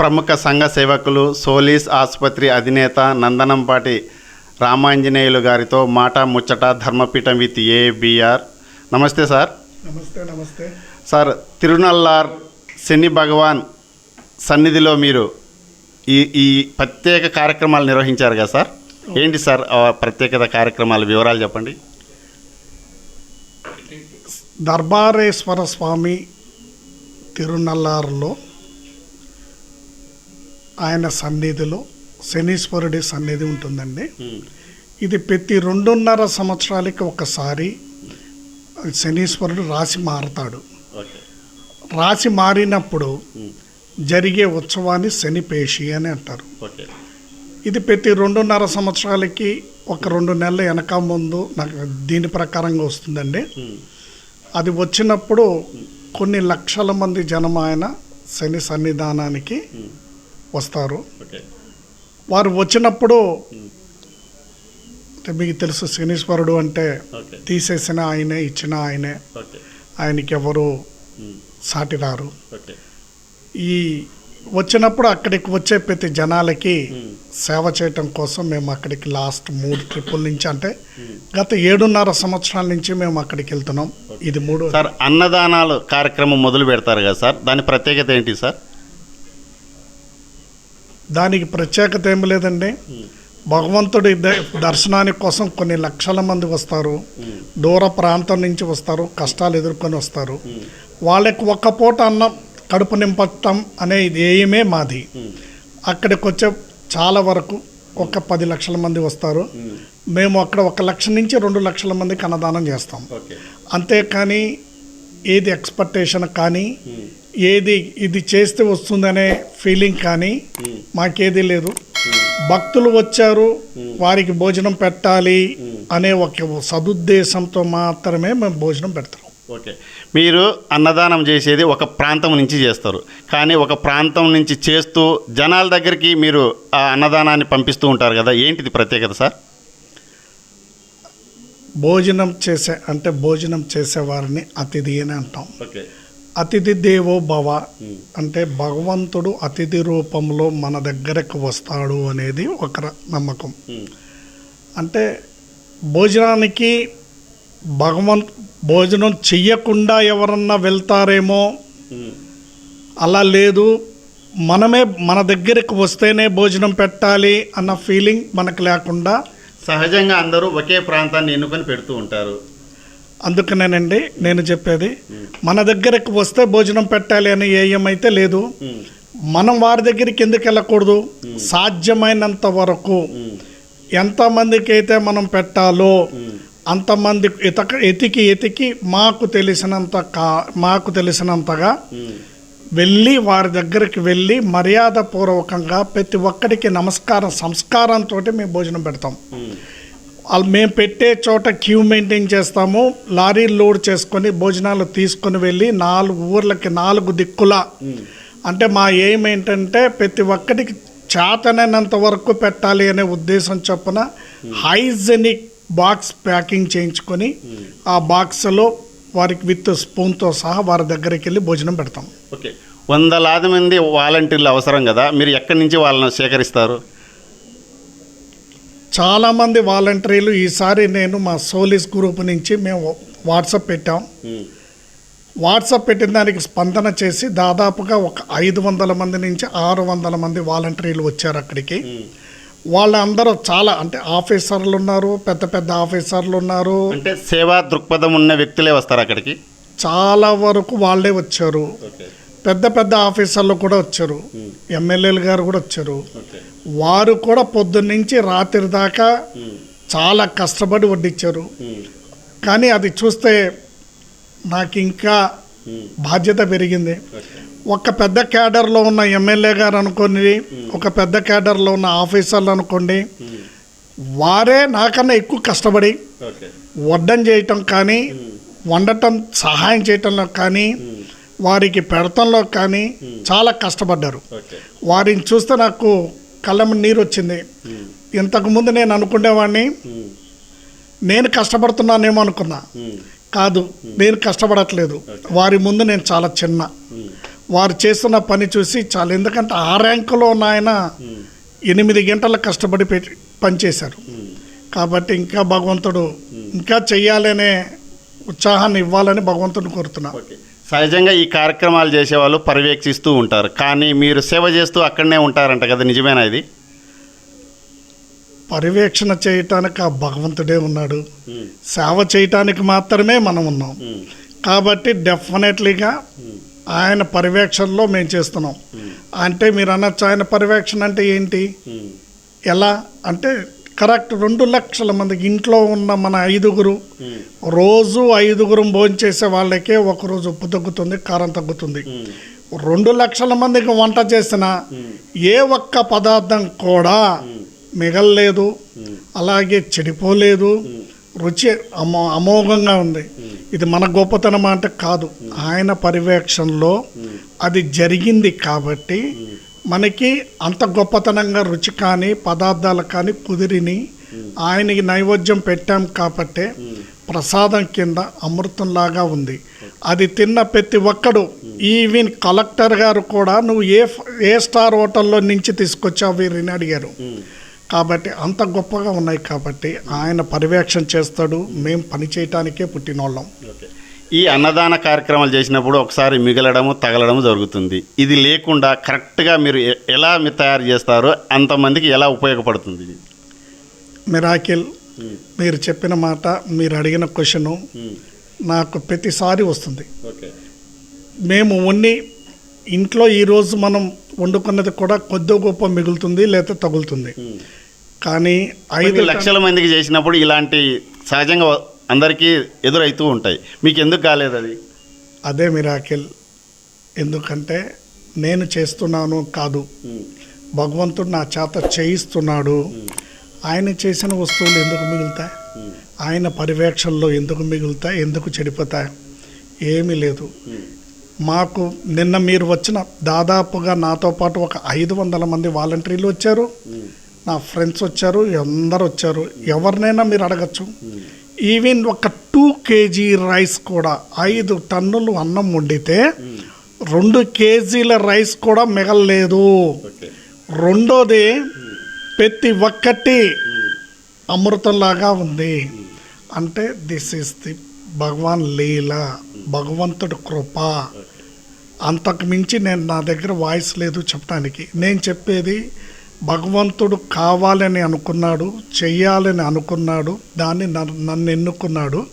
ప్రముఖ సంఘ సేవకులు సోలీస్ ఆసుపత్రి అధినేత నందనంపాటి రామాంజనేయులు గారితో మాట ముచ్చట ధర్మపీఠం విత్ ఏబిఆర్ నమస్తే సార్. నమస్తే నమస్తే. సార్ తిరునల్లార్ శని భగవాన్ సన్నిధిలో మీరు ఈ ఈ ప్రత్యేక కార్యక్రమాలు నిర్వహించారు కదా సార్? ఏంటి సార్ ఆ ప్రత్యేకత కార్యక్రమాల వివరాలు చెప్పండి? దర్బారేశ్వర స్వామి తిరునల్లారులో ఆయన సన్నిధిలో శనీశ్వరుడి సన్నిధి ఉంటుందండి. ఇది ప్రతి రెండున్నర సంవత్సరాలకి ఒకసారి శనీశ్వరుడు రాశి మారతాడు. రాశి మారినప్పుడు జరిగే ఉత్సవాన్ని శనిపేషి అని అంటారు. ఇది ప్రతి రెండున్నర సంవత్సరాలకి ఒక రెండు నెలల వెనక ముందు నాకు దీని ప్రకారంగా వస్తుందండి. అది వచ్చినప్పుడు కొన్ని లక్షల మంది జనం ఆయన శని సన్నిధానానికి వస్తారు. ఓకే. వారు వచ్చినప్పుడు అంటే మీకు తెలుసు శనీశ్వరుడు అంటే తీసేసిన ఆయనే ఇచ్చిన ఆయనే. ఓకే. ఆయనకి ఎవరు సాటి రారు ఓకే. ఈ వచ్చినప్పుడు అక్కడికి వచ్చే ప్రతి జనాలకి సేవ చేయటం కోసం మేము అక్కడికి లాస్ట్ మూడు ట్రిప్పుల నుంచి అంటే గత ఏడున్నర సంవత్సరాల నుంచి మేము అక్కడికి వెళ్తున్నాం. ఇది మూడు సార్ అన్నదానాలు కార్యక్రమం మొదలు పెడతారు కదా సార్? దాని ప్రత్యేకత ఏంటి సార్? దానికి ప్రత్యేకత ఏమి లేదండి. భగవంతుడి దర్శనానికి కోసం కొన్ని లక్షల మంది వస్తారు. దూర ప్రాంతం నుంచి వస్తారు. కష్టాలు ఎదుర్కొని వస్తారు. వాళ్ళకి ఒక్క పూట అన్నం కడుపు నింపటం అనే ఏయమే మాది. అక్కడికి వచ్చే చాలా వరకు ఒక పది లక్షల మంది వస్తారు. మేము అక్కడ ఒక లక్ష నుంచి రెండు లక్షల మందికి అన్నదానం చేస్తాం. అంతేకాని ఏది ఎక్స్పెక్టేషన్ కానీ ఏది ఇది చేస్తే వస్తుందనే ఫీలింగ్ కానీ మాకేది లేదు. భక్తులు వచ్చారు వారికి భోజనం పెట్టాలి అనే ఒక సదుద్దేశంతో మాత్రమే మేము భోజనం పెడతాం. ఓకే. మీరు అన్నదానం చేసేది ఒక ప్రాంతం నుంచి చేస్తారు. కానీ ఒక ప్రాంతం నుంచి చేస్తూ జనాల దగ్గరికి మీరు ఆ అన్నదానాన్ని పంపిస్తూ ఉంటారు కదా ఏంటిది ప్రత్యేకత సార్? భోజనం చేసే అంటే భోజనం చేసే వారిని అతిథి అని అంటాం. ఓకే. అతిథి దేవో భవ. అంటే భగవంతుడు అతిథి రూపంలో మన దగ్గరకు వస్తాడు అనేది ఒక నమ్మకం. అంటే భోజనానికి భగవంత్ భోజనం చెయ్యకుండా ఎవరన్నా వెళ్తారేమో? అలా లేదు. మనమే మన దగ్గరికి వస్తేనే భోజనం పెట్టాలి అన్న ఫీలింగ్ మనకు లేకుండా సహజంగా అందరూ ఒకే ప్రాంతాన్ని ఎన్నుకొని పెడుతూ ఉంటారు. అందుకనేనండి నేను చెప్పేది మన దగ్గరకు వస్తే భోజనం పెట్టాలి అని ఏయమైతే లేదు మనం వారి దగ్గరికి ఎందుకు వెళ్ళకూడదు? సాధ్యమైనంత వరకు ఎంతమందికి అయితే మనం పెట్టాలో అంతమంది ఎతక ఎతికి ఎతికి మాకు తెలిసినంత కా మాకు తెలిసినంతగా వెళ్ళి వారి దగ్గరికి వెళ్ళి మర్యాదపూర్వకంగా ప్రతి ఒక్కరికి నమస్కారం సంస్కారంతో మేము భోజనం పెడతాం. మేము పెట్టే చోట క్యూ మెయింటైన్ చేస్తాము లారీ లోడ్ చేసుకొని భోజనాలు తీసుకొని వెళ్ళి నాలుగు ఊర్లకి నాలుగు దిక్కుల. అంటే మా ఎయిమ్ ఏంటంటే ప్రతి ఒక్కరికి చేతనైనంత వరకు పెట్టాలి అనే ఉద్దేశం చొప్పున హైజెనిక్ బాక్స్ ప్యాకింగ్ చేయించుకొని ఆ బాక్స్లో వారికి విత్ స్పూన్తో సహా వారి దగ్గరికి వెళ్ళి భోజనం పెడతాం. ఓకే. వందలాది మంది వాలంటీర్లు అవసరం కదా? మీరు ఎక్కడి నుంచి వాళ్ళని సేకరిస్తారు? చాలామంది వాలంటీర్లు ఈసారి నేను మా సోలీస్ గ్రూప్ నుంచి మేము వాట్సాప్ పెట్టాం. వాట్సాప్ పెట్టిన దానికి స్పందన చేసి దాదాపుగా ఒక ఐదు వందల మంది నుంచి ఆరు వందల మంది వాలంటీర్లు వచ్చారు అక్కడికి. వాళ్ళందరూ చాలా అంటే ఆఫీసర్లు ఉన్నారు పెద్ద పెద్ద ఆఫీసర్లు ఉన్నారు. అంటే సేవా దృక్పథం ఉన్న వ్యక్తులే వస్తారు అక్కడికి? చాలా వరకు వాళ్ళే వచ్చారు. పెద్ద పెద్ద ఆఫీసర్లు కూడా వచ్చారు. ఎమ్మెల్యేలు గారు కూడా వచ్చారు. వారు కూడా పొద్దున్నుంచి రాత్రి దాకా చాలా కష్టపడి వడ్డించారు. కానీ అది చూస్తే నాకు ఇంకా బాధ్యత పెరిగింది. ఒక పెద్ద క్యాడర్లో ఉన్న ఎమ్మెల్యే గారు అనుకోండి ఒక పెద్ద క్యాడర్లో ఉన్న ఆఫీసర్లు అనుకోండి వారే నాకన్నా ఎక్కువ కష్టపడి వడ్డం చేయటం కానీ వండటం సహాయం చేయటంలో కానీ వారికి పెడతంలో కానీ చాలా కష్టపడ్డారు. వారిని చూస్తే నాకు కళ్ళం నీరు వచ్చింది ఇంతకుముందు నేను అనుకునేవాడిని నేను కష్టపడుతున్నానేమో అనుకున్నా. కాదు నేను కష్టపడట్లేదు. వారి ముందు నేను చాలా చిన్న. వారు చేస్తున్న పని చూసి చాలా ఎందుకంటే ఆ ర్యాంకులో ఉన్న ఆయన ఎనిమిది గంటల కష్టపడి పెట్టి పనిచేశారు. కాబట్టి ఇంకా భగవంతుడు ఇంకా చెయ్యాలనే ఉత్సాహాన్ని ఇవ్వాలని భగవంతుడిని కోరుతున్నా. ఓకే సహజంగా ఈ కార్యక్రమాలు చేసేవాళ్ళు పర్యవేక్షిస్తూ ఉంటారు. కానీ మీరు సేవ చేస్తూ అక్కడనే ఉంటారంట కదా నిజమేనా ఇది? పర్యవేక్షణ చేయటానికి ఆ భగవంతుడే ఉన్నాడు. సేవ చేయటానికి మాత్రమే మనం ఉన్నాం. కాబట్టి డెఫినెట్లీగా ఆయన పర్యవేక్షణలో మేము చేస్తున్నాం. అంటే మీరు అనొచ్చు ఆయన పర్యవేక్షణ అంటే ఏంటి? ఎలా? అంటే కరెక్ట్ రెండు లక్షల మందికి ఇంట్లో ఉన్న మన ఐదుగురు రోజు ఐదుగురు భోంచేసే వాళ్ళకే ఒకరోజు ఉప్పు తగ్గుతుంది కారం తగ్గుతుంది. రెండు లక్షల మందికి వంట చేసిన ఏ ఒక్క పదార్థం కూడా మిగల్లేదు అలాగే చెడిపోలేదు. రుచి అమో అమోఘంగా ఉంది. ఇది మన గొప్పతనం అంటే కాదు. ఆయన పర్యవేక్షణలో అది జరిగింది కాబట్టి మనకి అంత గొప్పతనంగా రుచి కానీ పదార్థాలు కానీ కుదిరిని ఆయనకి నైవేద్యం పెట్టాం కాబట్టే ప్రసాదం కింద అమృతంలాగా ఉంది. అది తిన్న ప్రతి ఒక్కడు ఈవెన్ కలెక్టర్ గారు కూడా నువ్వు ఏ ఏ స్టార్ హోటల్లో నుంచి తీసుకొచ్చావు వీరిని అడిగారు. కాబట్టి అంత గొప్పగా ఉన్నాయి కాబట్టి ఆయన పర్యవేక్షణ చేస్తాడు మేము పని చేయటానికే పుట్టినోళ్ళం. ఈ అన్నదాన కార్యక్రమాలు చేసినప్పుడు ఒకసారి మిగలడము తగలడము జరుగుతుంది. ఇది లేకుండా కరెక్ట్గా మీరు ఎలా మీరు తయారు చేస్తారో అంతమందికి ఎలా ఉపయోగపడుతుంది? మిరాకిల్ మీరు చెప్పిన మాట మీరు అడిగిన క్వశ్చను నాకు ప్రతిసారి వస్తుంది. మేము ఉన్ని ఇంట్లో ఈరోజు మనం వండుకున్నది కూడా కొద్ది గొప్ప మిగులుతుంది లేదా తగులుతుంది. కానీ ఐదు లక్షల మందికి చేసినప్పుడు ఇలాంటి సహజంగా అందరికీ ఎదురవుతూ ఉంటాయి. మీకు ఎందుకు కాలేదు అది? అదే మిరాకిల్. ఎందుకంటే నేను చేస్తున్నాను కాదు. భగవంతుడు నా చేత చేయిస్తున్నాడు. ఆయన చేసిన వస్తువులు ఎందుకు మిగులుతాయి? ఆయన పర్యవేక్షణలో ఎందుకు మిగులుతాయి? ఎందుకు చెడిపోతాయి? ఏమీ లేదు. మాకు నిన్న మీరు వచ్చిన దాదాపుగా నాతో పాటు ఒక ఐదు వందల మంది వాలంటీర్లు వచ్చారు. నా ఫ్రెండ్స్ వచ్చారు. అందరు వచ్చారు. ఎవరినైనా మీరు అడగచ్చు. ఈవెన్ ఒక టూ కేజీ రైస్ కూడా ఐదు టన్నులు అన్నం వండితే రెండు కేజీల రైస్ కూడా మిగలలేదు. రెండోది ప్రతి ఒక్కటి అమృతంలాగా ఉంది. అంటే this is the Bhagwan leela భగవంతుడి కృప. అంతకు మించి నేను నా దగ్గర వాయిస్ లేదు చెప్పడానికి. నేను చెప్పేది భగవంతుడు కావాలని అనుకున్నాడు చెయ్యాలని అనుకున్నాడు దాన్ని నన్ను నన్ను ఎన్నుకున్నాడు.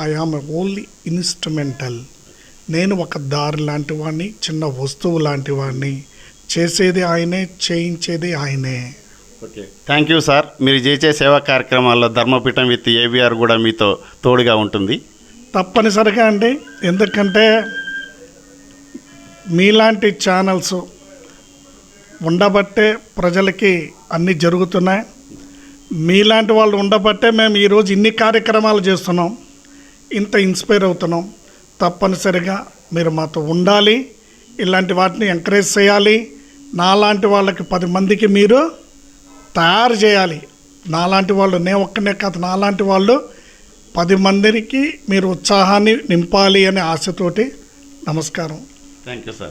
ఐ ఆమ్ ఓన్లీ ఇన్స్ట్రుమెంటల్ నేను ఒక దారి లాంటి వాడిని చిన్న వస్తువు లాంటి వాడిని చేసేది ఆయనే చేయించేది ఆయనే. థ్యాంక్ యూ సార్ మీరు చేసే సేవా కార్యక్రమాల్లో ధర్మపీఠం విత్ ఏబిఆర్ కూడా మీతో తోడుగా ఉంటుంది. తప్పనిసరిగా అండి. ఎందుకంటే మీలాంటి ఛానల్స్ ఉండబట్టే ప్రజలకి అన్నీ జరుగుతున్నాయి. మీలాంటి వాళ్ళు ఉండబట్టే మేము ఈరోజు ఇన్ని కార్యక్రమాలు చేస్తున్నాం. ఇంత ఇన్స్పైర్ అవుతున్నాం. తప్పనిసరిగా మీరు మాతో ఉండాలి. ఇలాంటి వాటిని ఎంకరేజ్ చేయాలి. నాలాంటి వాళ్ళకి పది మందికి మీరు తయారు చేయాలి. నాలాంటి వాళ్ళు నే ఒక్కనే కాదు నాలాంటి వాళ్ళు పది మందికి మీరు ఉత్సాహాన్ని నింపాలి అనే ఆశతోటి నమస్కారం. Thank you sir.